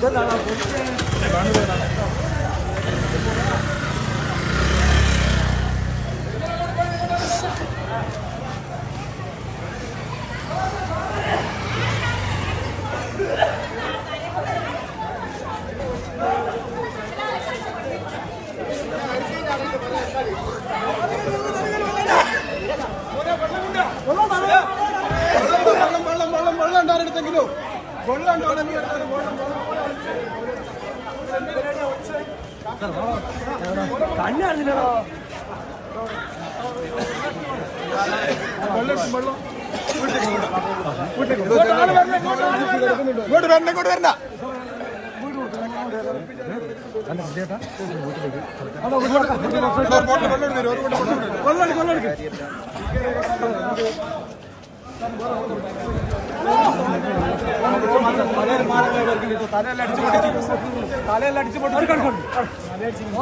വെള്ളം വെള്ളം വെള്ളം വെള്ളം ഉണ്ടായിരുന്നെങ്കിലും ഇങ്ങോട്ട് വരണ ഇങ്ങോട്ട് വരണ തലയെല്ലാം അടിച്ചു പൊട്ടിച്ചു. തലയെല്ലാം അടിച്ചു പൊട്ടിച്ചു.